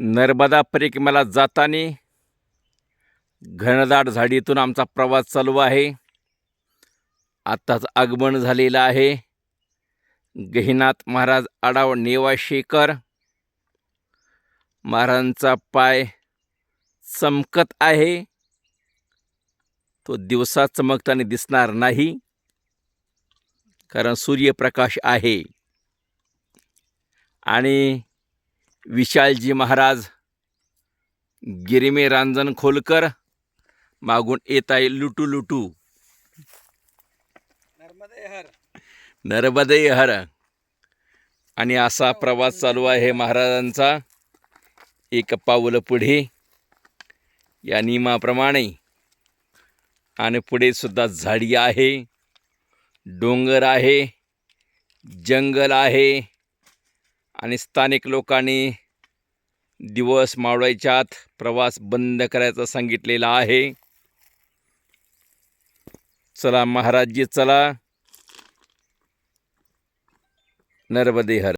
नर्मदा परिक्रमेला जाताना घनदाट झाडीतून आमचा प्रवास चालू आहे. आत्ताच आगमन झालेलं आहे. गहिनाथ महाराज आडाव नेवाशेकर महाराजांचा पाय चमकत आहे. तो दिवसा चमकताना दिसणार नाही कारण सूर्यप्रकाश आहे. आणि विशालजी महाराज गिरिमे रांजण खोलकर मागून येत आहे लुटू लुटू. नर्मदे हर नर्मदे हर आणि असा प्रवास चालू आहे महाराजांचा. एक पाऊल पुढे. या नियमाप्रमाणे आणि पुढे सुद्धा झाडी आहे डोंगर आहे जंगल आहे. आणि स्थानिक लोकांनी दिवस मावळायच्या आत प्रवास बंद करायचा सांगितलेला आहे. चला महाराजजी चला. नर्मदे हर